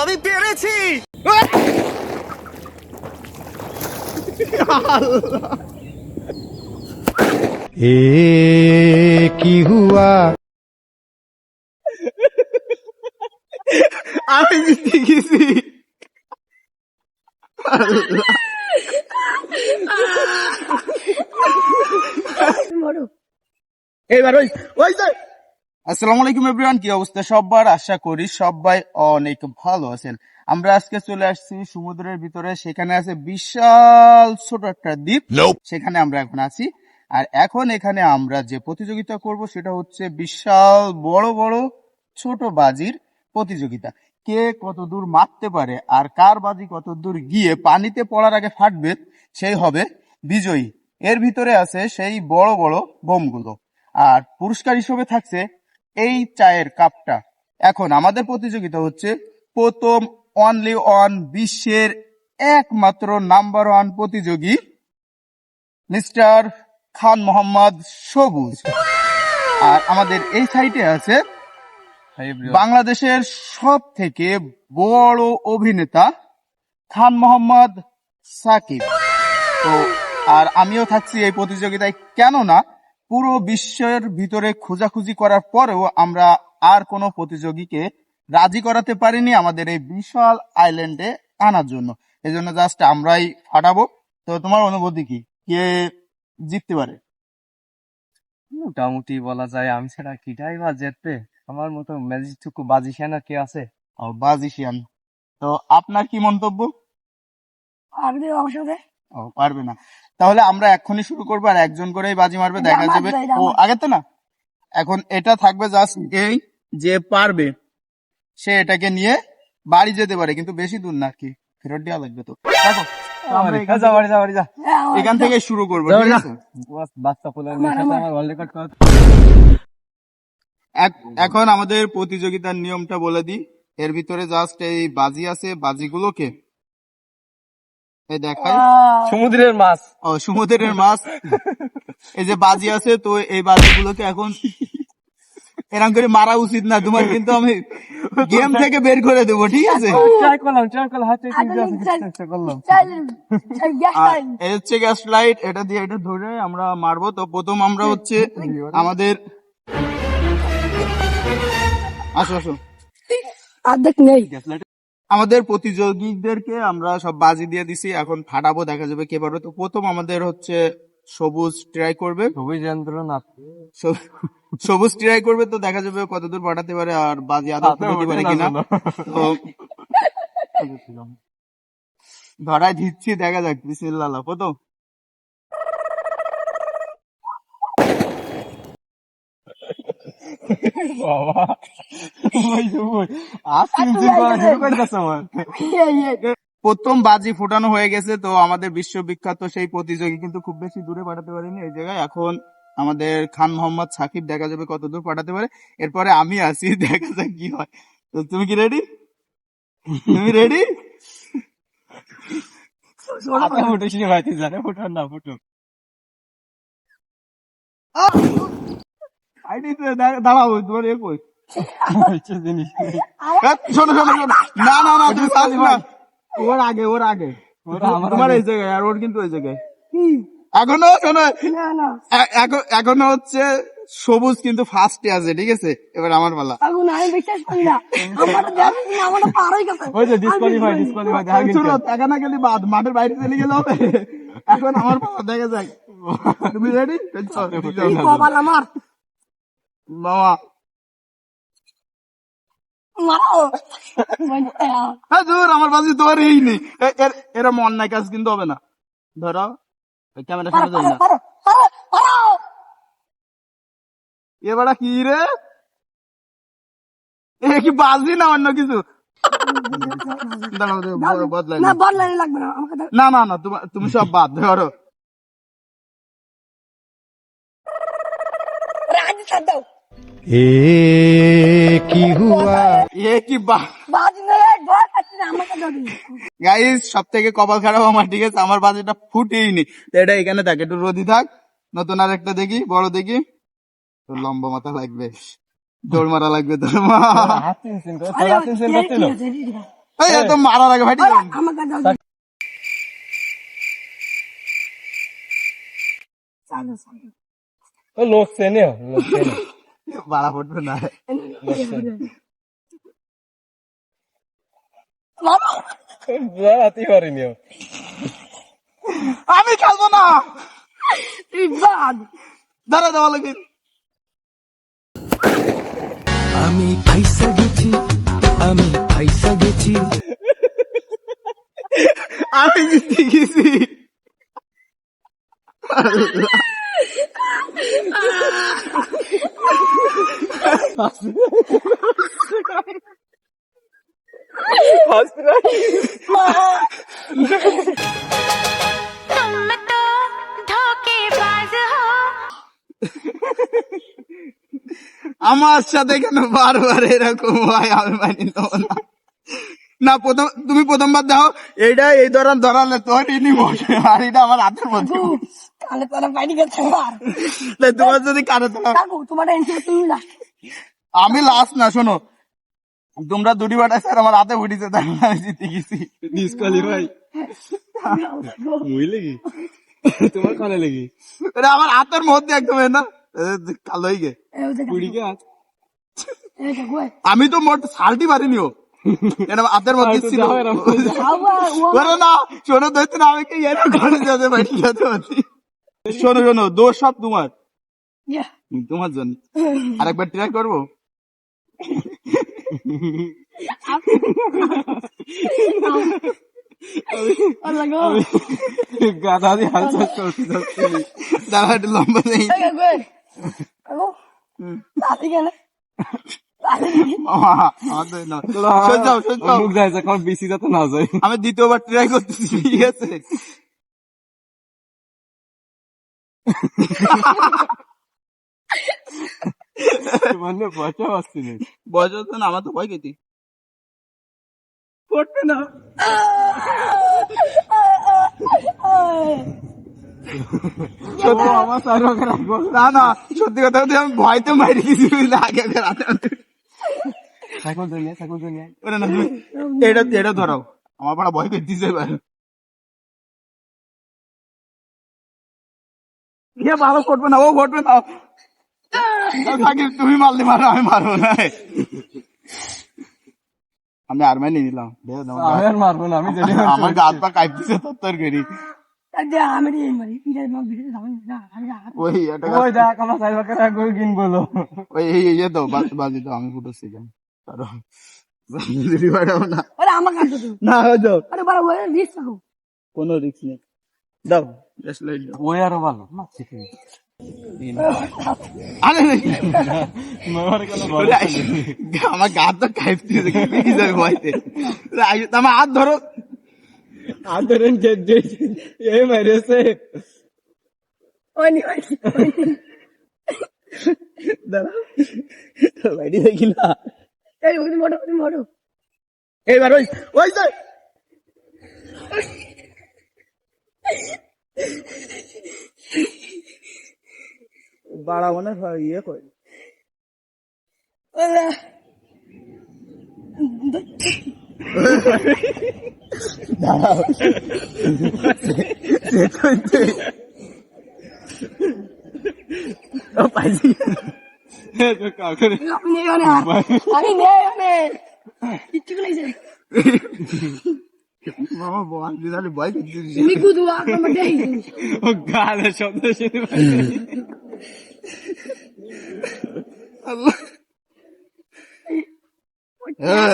আমি পেরেছি। এ কি হুয়া? আমি জিতে গেছি। এইবার ওই ওই আসসালামু আলাইকুম এভরিওয়ান কি অবস্থা? সবার আশা করি সবাই অনেক ভালো আছেন। আমরা আজকে চলে আসছি সমুদ্রের ভিতরে সেখানে আছে বিশাল ছোট একটা দ্বীপ। সেখানে আমরা এখন আছি। আর এখন এখানে আমরা যে প্রতিযোগিতা করব সেটা হচ্ছে বিশাল বড় বড় ছোট বাজির প্রতিযোগিতা। কে কত দূর মারতে পারে আর কার বাজি কত দূর গিয়ে পানিতে পড়ার আগে ফাটবে সেই হবে বিজয়ী। এর ভিতরে আছে সেই বড় বড় বোমগুলো। আর পুরস্কার হিসেবে থাকছে এই চায়ের কাপটা। এখন আমাদের প্রতিযোগিতা হচ্ছে প্রথম অনলি অন বিশ্বের একমাত্র নাম্বার ওয়ান প্রতিযোগী মিস্টার খান মোহাম্মদ সবুজ। আর আমাদের এই সাইটে আছে বাংলাদেশের সব থেকে বড় অভিনেতা খান মোহাম্মদ সাকিব। তো আর আমিও থাকছি এই প্রতিযোগিতায়। কেননা পুরো বিশ্বের ভিতরে খোঁজাখুঁজি করার পরেও আমরা আর কোনো প্রতিযোগীকে রাজি করাতে পারিনি আমাদের এই বিশাল আইল্যান্ডে আনার জন্য। এই জন্য জাস্ট আমরাই ফাটাবো। তো তোমার অনুভূতি কি? কে জিততে পারে? মোটামুটি বলা যায় আমি ছাড়া কিটাই বা জেতবে? আমার মতো ম্যাজিকটুকু বাজি সেনা কে আছে? ও বাজিশিয়ান। তো আপনার কি মন্তব্য? আপনি অবশ্যই ও পারবে না। তাহলে আমরা এক্ষুনি শুরু করব আর একজন করেই বাজি মারবে দেখা যাবে। ও আগে তো না? এখন এটা থাকবে জাস্ট এই যে পারবে সে এটাকে নিয়ে বাড়ি যেতে পারে কিন্তু বেশি দূর না কি। ফেরত দেওয়া লাগবে তো। দেখো এখান থেকে- বাড়ি যা। বাড়ি যা এখান থেকে শুরু করব ঠিক আছে? বাচ্চা পোলার আমার ওয়ার্ল্ড রেকর্ড কর। এখন আমাদের প্রতিযোগিতার নিয়মটা বলে দিই। এর ভিতরে জাস্ট এই বাজি আছে বাজিগুলোকে দেখাই। সমুদ্রের মাছ। ও সমুদ্রের মাছ। এই যে বাজি আছে তো এই বাজিগুলোকে এখন এরকম করে মারা উচিত না। তোমার কিন্তু আমি গেম থেকে বের করে দেবো ঠিক আছে? ট্রাই করলাম ট্রাই করলাম হাতে তিনটে আছে চেষ্টা করলাম। আর এই হচ্ছে গ্যাস লাইট এটা দিয়ে এটা ধরে আমরা মারবো। তো প্রথম আমরা হচ্ছে আমাদের আসো আসো। অর্ধেক নেই। আমাদের প্রতিযোগীদেরকে আমরা সব বাজি দিয়ে দিছি এখন ফাটাবো দেখা যাবে কে পারবে। তো প্রথম আমাদের হচ্ছে সবুজ ট্রাই করবে। যন্ত্রণা সবুজ ট্রাই করবে তো দেখা যাবে কতদূর পাঠাতে পারে আর বাজি আদৌ হাতে পারে কিনা। তো ধরায় দিচ্ছি দেখা যাক বিসমিল্লাহ কত বাবা। করে দিচ্ছে আমার। প্রথম বাজি ফোটানো হয়ে গেছে তো আমাদের বিশ্ববিখ্যাত সেই প্রতিযোগী কিন্তু খুব বেশি দূরে পাঠাতে পারেনি এই জায়গায়। এখন আমাদের খান মোহাম্মদ সাকিব দেখা যাবে কত দূর পাঠাতে পারে। এরপরে আমি আসি দেখা যাক কি হয়। তো তুমি কি রেডি তুমি রেডি হাতে ফুটে শুনে। ভাইতে জানে ফুটো না ফুটো দাঁড়াও তোমার এ কই? জিনিস শোনো শোনো শোনো না না না তুমি পারবে না। ওর আগে ওর আগে। তোমার এই জায়গায় আর ওর কিন্তু ওই জায়গায়। এখনও শোনো না না। এ- এখন- হচ্ছে সবুজ কিন্তু ফার্স্টে আছে ঠিক আছে? এবার আমার পালা। এখন আমি বিশ্বাস করি না। আমার দেখি না আমার পারই গেছে। ওই যে ডিসকোয়ালিফাই ডিসকোয়ালিফাই দেখা গেছে। শোনো টাকা না গেলে বাদ মাঠের বাইরে চলে গেলে হবে। এখন আমার পালা দেখা যায় তুমি রেডি কপাল আমার। মামা হ্যাঁ দূর আমার বাজি তোমার এই নেই এর- এরম অন্যায় কাজ কিন্তু হবে না। ধরো ক্যামেরা সামনে যাই না। এবারে কি রে? এ কি বাজি না অন্য কিছু? না নিই। না না তোমা- সব বাদ ধরো। দাও এ কি হুয়া? এ কি গাইস সব থেকে কপাল খারাপ আমার ঠিক আছে? আমার বাজেটটা ফুটেই নি এটা এখানে থাকে। একটু রোদি থাক। নতুন আর একটা দেখি বড় দেখি। তোর লম্বা মাথা লাগবে। দৌড় মারা লাগবে তোর মা। এত মারা লাগে ভাই লোক চেনে লোক চেনে। বাড়া ফুটবে না। আমি। খেলব না। তুই বাদ। দাঁড়া দেওয়া লাগবে। আমি ফাইসা গেছি আমি ফাইসা গেছি আমি জিতে গেছি। तुम तो धोखेबाज हो আমার সাথে কেন বারবার এরকম হয় আমি মানি নেবো না না প্রথম তুমি প্রথমবার দেখো এইটা এই ধরান ধরালে তোর ইনি বসে আর এটা আমার হাতের মধ্যে। তোরা বাইরে গেছে তোমার যদি কানে তোমার তোমার তুমি last। আমি লাস্ট না শোনো। তোমরা দুটি বাটা স্যার আমার হাতে উঠিছে তাই আমি জিতে গেছি। ডিসকালিফাই মুই লাগি? তোমার কানে লাগি? এটা আমার হাতের মধ্যে একদম না? কালো হয়ে গে। আমি তো মোট সালটি পারিনিও এটা হাতের মধ্যে ছিল বলো না শোনো না আমি কি এরকম করে যেতে পারি যেতে পারি শোনো শোনো দোষ সব তোমার তোমার জন্য আরেকবার ট্রাই করব আল্লাহ গো। গাদা দিয়ে হাল চাষ করতে যাচ্ছি দাঁড়া লম্বা নেই না। আমি দ্বিতীয়বার ট্রাই করতেছি ঠিক আছে মানে পয়সা পাচ্ছি না না আমার তো ভয় কেটি না সত্যি আমার রাখব না না সত্যি কথা আমি ভয়তে মারি বুঝলে, আগে রাতে। সাইকেল জন্য সাইকেল জন্য ওরে না তুমি এটা এটা ধরাও। আমার পাড়া ভয় করতেছে এবার। ইয়ে ভালো করবে না ও ঘটবে না। থাকি তুমি মারলে মারো আমি মারবো না। আমি আর মাইনে নিলাম আমার গাত পা কাঁপতেছে তত্তর করি আমি কিন রিস্ক নেই। দাও ওই আরও ভালো আমার গা তো ভয়তে আমার হাত ধরো। আদরেন যে এ মেরেছে ওই নি, ওই নি, ওই নি। দাঁড়া বাইরে দেখি এই, ওই নি, ওই নি, এইবার ওই ওই যে বাড়া মনে হয় ইয়ে করে ওরে, ও কাউকে আপনি নেই হাত। আমি নেই ওনে। কিচ্ছু করেছে। মামা বল দিদালি ভয় করতেছি তুমি কুদু, আমার দেই। ও গালে শব্দ শুনে আল্লাহ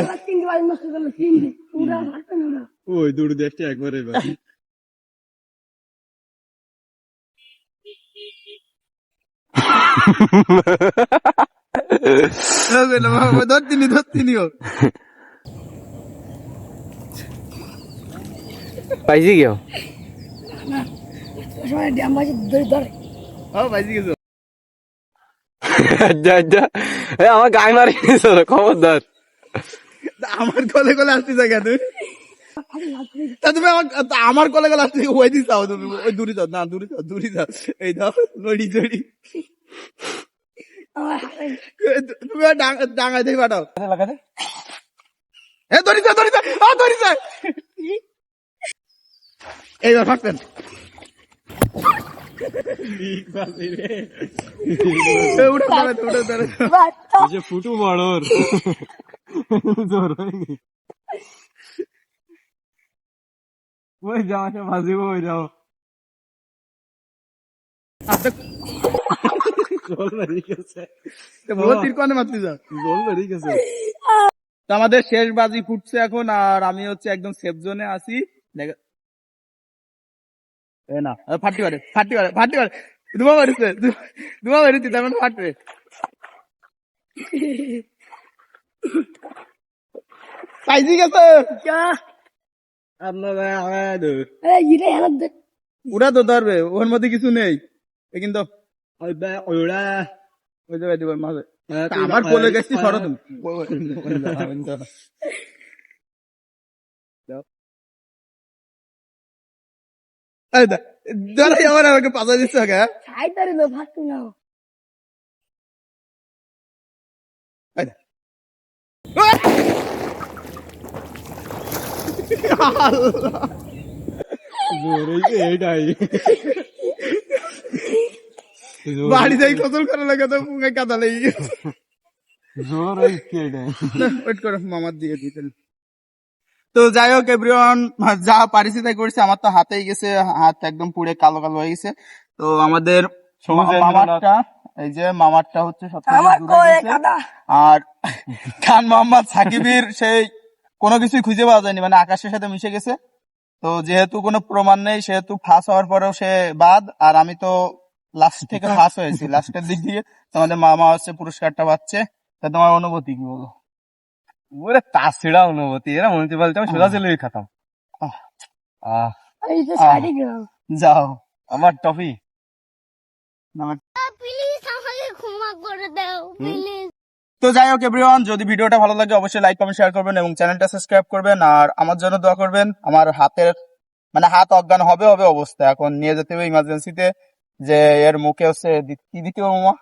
আমরা তিনটে বাড়ি নষ্ট করল, তিনটে। পুরা না। ওই দূর দেখতে একবার এবার ধরতিনি। ও পাইছি আমার গায়ে মারি খবরদার আমার কলে কলে খালি হাত ধরে। তা তুমি আমার আমার কলে কলে আসতে ওই দিস যাও তুমি ওই দূরে যাও না দূরে যাও দূরে যাও এই দাও নড়ি চড়ি তুমি ডাঙায় দিয়ে পাঠাও। লাগাতে এ ধরিছে ধরিছে আ ধরিছে এইবার ফাঁকতেন ফুটু বড়র। জোর হয়নি। ওই যাও সে ভাজিব ওই যাও। জল বেরিয়ে গেছে। বহুত তিরকনে মারতে যা। জল বেরিয়ে গেছে। তো আমাদের শেষ বাজি ফুটছে এখন আর আমি হচ্ছে একদম সেফ জোনে আছি। না ফাটি পারে ফাটি পারে ফাটি পারে। ধুমা মারিছে ধুমা মারিছে তেমন ফাটবে। পাইজি গেছে আপনারা আমাদের এই ইরে এনে দে ওরা তো ধরবে ওর মধ্যে কিছু নেই। কিন্তু আমার কোলে গেছি সরো তুমি। ধরাই আমার আমাকে দিচ্ছে ওকে হ্যাঁ? ছাই ধরে লো ফাটু না এই দা। বাড়ি যাই কতল করা লাগে তো পুঙ্গে কাদা লেগে গেছে। জোর ওয়েট করো মামার দিয়ে দিতেন তো যাই হোক এভরিওয়ান যা পারিছি তাই করেছে আমার তো হাতেই গেছে হাত একদম পুড়ে কালো কালো হয়ে গেছে। তো আমাদের মামারটা এই যে মামারটা হচ্ছে সবথেকে দূরে গেছে। আর খান মোহাম্মদ সাকিবের সেই কোনো কিছুই খুঁজে পাওয়া যায়নি মানে আকাশের সাথে মিশে গেছে। তো যেহেতু কোনো প্রমাণ নেই সেহেতু ফাঁস হওয়ার পরেও সে বাদ আর আমি তো লাস্ট থেকে ফাঁস হয়েছি। লাস্টের দিক দিয়ে তোমাদের মামা হচ্ছে পুরস্কারটা পাচ্ছে। তা তোমার অনুভূতি কি বলো? ওরে তাছাড়া অনুভূতি এরা মনে বলতে আমি সোজা খাতাম। গেলাম যাও। আমার টফি। প্লিজ আমাকে ক্ষমা করে দাও প্লিজ তো যাই হোক এভরিওয়ান যদি ভিডিওটা ভালো লাগে অবশ্যই লাইক কমেন্ট শেয়ার করবেন এবং চ্যানেলটা সাবস্ক্রাইব করবেন। আর আমার জন্য দোয়া করবেন আমার হাতের মানে হাত অজ্ঞান হবে হবে অবস্থা। এখন নিয়ে যেতে হবে ইমার্জেন্সিতে যে এর মুখে হচ্ছে কি দিতে হবে মামা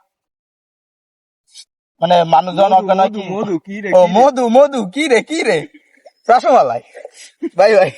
মানে মানুষজন অজ্ঞান হয় কি? মধু কি রে ও মধু মধু কি রে কি রে? রসমালাই। Bye bye.